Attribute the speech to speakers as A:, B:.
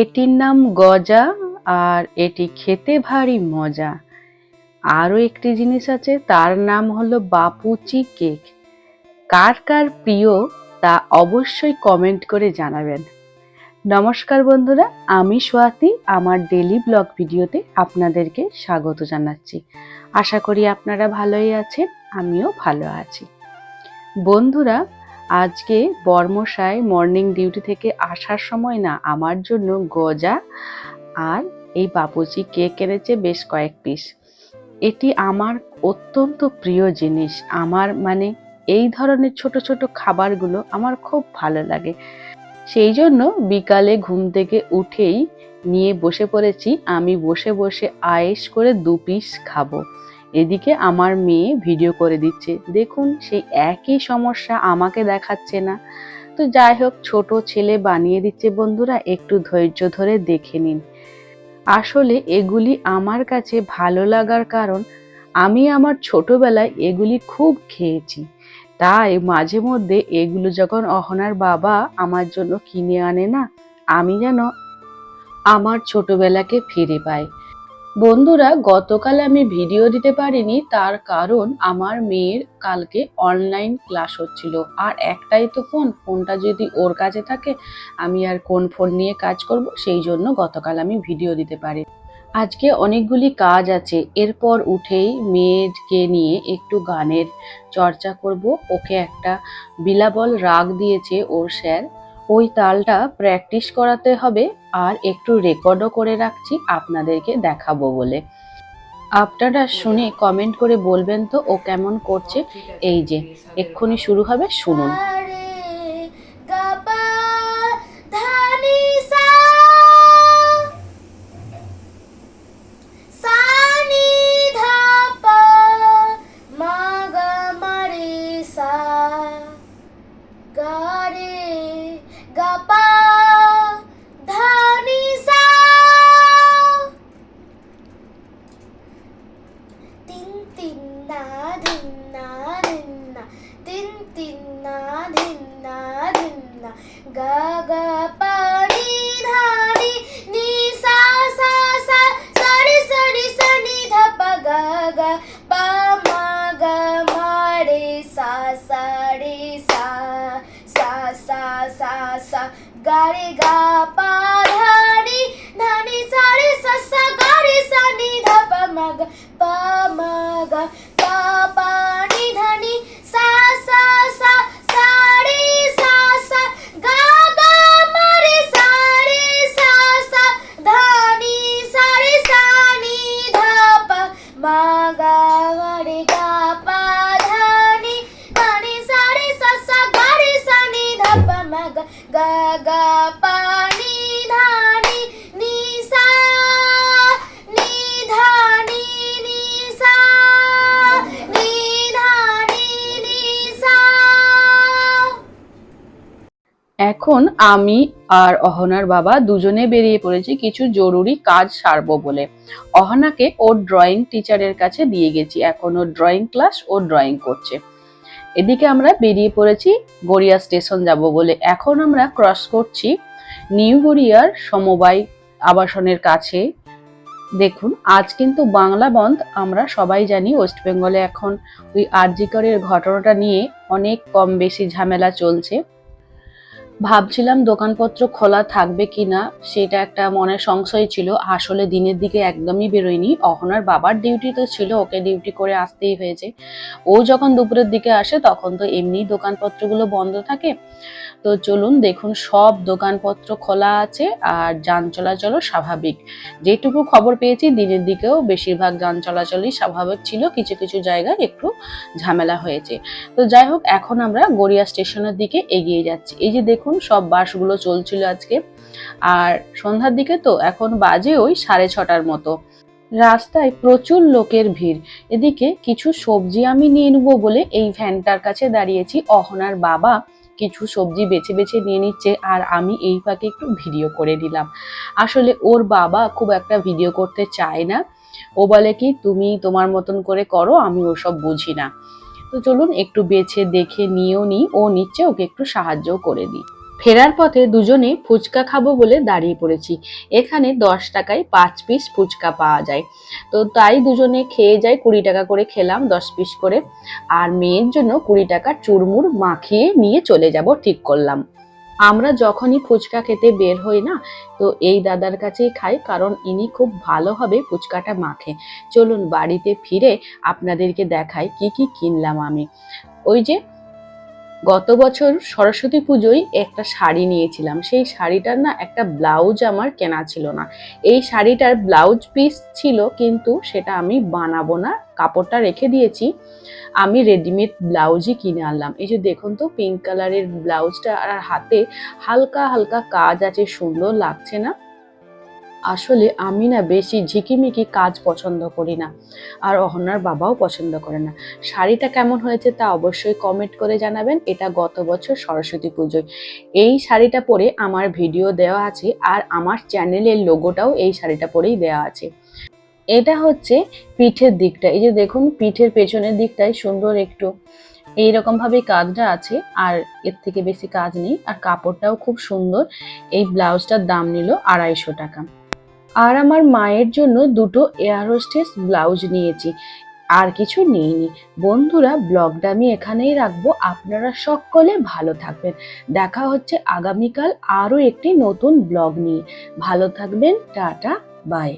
A: এটির নাম গজা আর এটি খেতে ভারী মজা। আরও একটি জিনিস আছে, তার নাম হলো বাপুচি কেক। কার কার প্রিয় তা অবশ্যই কমেন্ট করে জানাবেন। নমস্কার বন্ধুরা, আমি সোয়াতি, আমার ডেলি ব্লগ ভিডিওতে আপনাদেরকে স্বাগত জানাচ্ছি। আশা করি আপনারা ভালোই আছেন, আমিও ভালো আছি। বন্ধুরা আজকে বর্মশাই মর্নিং ডিউটি থেকে আসার সময় না আমার জন্য গজা আর এই বাপুজি কেক এনেছে বেশ কয়েক পিস এটি আমার অত্যন্ত প্রিয় জিনিস। আমার মানে এই ধরনের ছোট ছোট খাবারগুলো আমার খুব ভালো লাগে। সেই জন্য বিকালে ঘুম থেকে উঠেই নিয়ে বসে পড়েছি। আমি বসে বসে আয়েস করে দু পিস খাব। এদিকে আমার মেয়ে ভিডিও করে দিচ্ছে, দেখুন, সেই একই সমস্যা আমাকে দেখাচ্ছে না। তো যাই হোক, ছোট ছেলে বানিয়ে দিচ্ছে বন্ধুরা, একটু ধৈর্য ধরে দেখে নিন। আসলে এগুলি আমার কাছে ভালো লাগার কারণ, আমি আমার ছোটবেলায় এগুলি খুব খেয়েছি। তাই মাঝে মধ্যে এগুলো যখন অহনার বাবা আমার জন্য কিনে আনে না, আমি যেন আমার ছোটবেলাকে ফিরে পাই। বন্ধুরা, গতকাল আমি ভিডিও দিতে পারিনি, তার কারণ আমার মেয়ের কালকে অনলাইন ক্লাস হচ্ছিল। আর একটাই তো ফোন ফোনটা যদি ওর কাছে থাকে, আমি আর কোন ফোন নিয়ে কাজ করব, সেই জন্য গতকাল আমি ভিডিও দিতে পারি। আজকে অনেকগুলি কাজ আছে, এরপর উঠেই মেয়েকে নিয়ে একটু গানের চর্চা করব। ওকে একটা বিলাবল রাগ দিয়েছে ওর স্যার। ওই তালটা প্র্যাকটিস করাতে হবে আর একটু রেকর্ডও করে রাখছি আপনাদেরকে দেখাবো বলে। আপনারা শুনে কমেন্ট করে বলবেন তো ও কেমন করছে। এই যে এক্ষুনি শুরু হবে শুনুন।
B: గారి గా పా ధాని ధాని సారి సస గారి సని ధ ప మగ ప మగ గవడి గని సరి సస గరి సని ధప మగ గ
A: এখন আমি আর অহনার বাবা দুজনে বেরিয়ে পড়েছি কিছু জরুরি কাজ সারবো বলে। অহনাকে ওর ড্রয়িং টিচারের কাছে দিয়ে গেছি। এখন ওর ড্রয়িং ক্লাস ও ড্রয়িং করছে। এদিকে আমরা বেরিয়ে পড়েছি গড়িয়া স্টেশন যাব বলে। এখন আমরা ক্রস করছি নিউ গড়িয়ার সমবায় আবাসনের কাছে। দেখুন, আজ কিন্তু বাংলা বন্ধ। আমরা সবাই জানি ওয়েস্ট বেঙ্গলে এখন ওই আরজিকরের ঘটনাটা নিয়ে অনেক কম বেশি ঝামেলা চলছে। ভাবছিলাম দোকানপত্র খোলা থাকবে কিনা, সেটা একটা মনে সংশয় ছিল। আসলে দিনের দিকে একদমই বেরোয়নি। অহনার বাবার ডিউটি তো ছিল, ওকে ডিউটি করে আসতেই হয়েছে। ও যখন দুপুরের দিকে আসে, তখন তো এমনি দোকানপত্রগুলো বন্ধ থাকে। তো চলুন দেখুন, সব দোকানপত্র খোলা আছে আর যান চলাচলও স্বাভাবিক। যেটুকু খবর পেয়েছি, দিনের দিকেও বেশিরভাগ যান চলাচলই স্বাভাবিক ছিল। কিছু কিছু জায়গায় একটু ঝামেলা হয়েছে। তো যাই হোক, এখন আমরা গড়িয়া স্টেশনের দিকে এগিয়ে যাচ্ছি। এই যে দেখুন সব বাসগুলো চলছিল আজকে। আর সন্ধ্যার দিকে তো এখন বাজে ওই সাড়ে ছটার মতো। রাস্তায় প্রচুর লোকের ভিড়। এদিকে কিছু সবজি আমি নিয়ে নেব বলে এই ভ্যানটার কাছে দাঁড়িয়েছি। অহনার বাবা কিছু সবজি বেছে বেছে নিয়ে নিচ্ছে আর আমি এই ফাঁকে একটু ভিডিও করে দিলাম। আসলে ওর বাবা খুব একটা ভিডিও করতে চায় না। ও বলে কি, তুমি তোমার মতন করে করো, আমি ওসব বুঝি না। তো চলুন একটু বেছে দেখে নিয়েও নিই। ও নিচ্ছে, ওকে একটু সাহায্য করে দিই। ফেরার পথে দুজনে ফুচকা খাব বলে দাঁড়িয়ে পড়েছি। এখানে দশ টাকায় পাঁচ পিস ফুচকা পাওয়া যায়। তো তাই দুজনে খেয়ে যাই, কুড়ি টাকা করে খেলাম দশ পিস করে। আর মেয়ের জন্য কুড়ি টাকা চুরমুর মাখিয়ে নিয়ে চলে যাব ঠিক করলাম। আমরা যখনই ফুচকা খেতে বের হই না, তো এই দাদার কাছেই খাই, কারণ ইনি খুব ভালোভাবে ফুচকাটা মাখে। চলুন বাড়িতে ফিরে আপনাদেরকে দেখাই কি কি কিনলাম আমি। ওই যে গত বছর সরস্বতী পুজোয় একটা শাড়ি নিয়েছিলাম। সেই শাড়িটার না একটা ব্লাউজ আমার কেনা ছিল না। এই শাড়িটার ব্লাউজ পিস ছিল, কিন্তু সেটা আমি বানাবো না। কাপড়টা রেখে দিয়েছি। আমি রেডিমেড ব্লাউজই কিনে আনলাম। এই যে দেখুন তো পিঙ্ক কালারের ব্লাউজটা আর হাতে হালকা হালকা কাজ আছে, সুন্দর লাগছে না। আসলে আমি না বেশি ঝিকিমিকি কাজ পছন্দ করি না। আর অহনার বাবাও পছন্দ করে না। শাড়িটা কেমন হয়েছে তা অবশ্যই কমেন্ট করে জানাবেন। এটা গত বছর সরস্বতী পুজোয়। এই শাড়িটা পরে আমার ভিডিও দেওয়া আছে আর আমার চ্যানেলের লোগোটাও এই শাড়িটা পরেই দেওয়া আছে। এটা হচ্ছে পিঠের দিকটা। এই যে দেখুন, পিঠের পেছনের দিকটায় সুন্দর একটু এইরকম ভাবে কাজটা আছে। আর এর থেকে বেশি কাজ নেই। আর কাপড়টাও খুব সুন্দর। এই ব্লাউজটার দাম নিল আড়াইশো টাকা। আর আমার মায়ের জন্য দুটো এয়ার হোস্টেস ব্লাউজ নিয়েছি। আর কিছু নিইনি। বন্ধুরা, ব্লগটা আমি এখানেই রাখব। আপনারা সকলে ভালো থাকবেন। দেখা হচ্ছে আগামীকাল আরও একটি নতুন ব্লগ নিয়ে। ভালো থাকবেন, টাটা, বাই।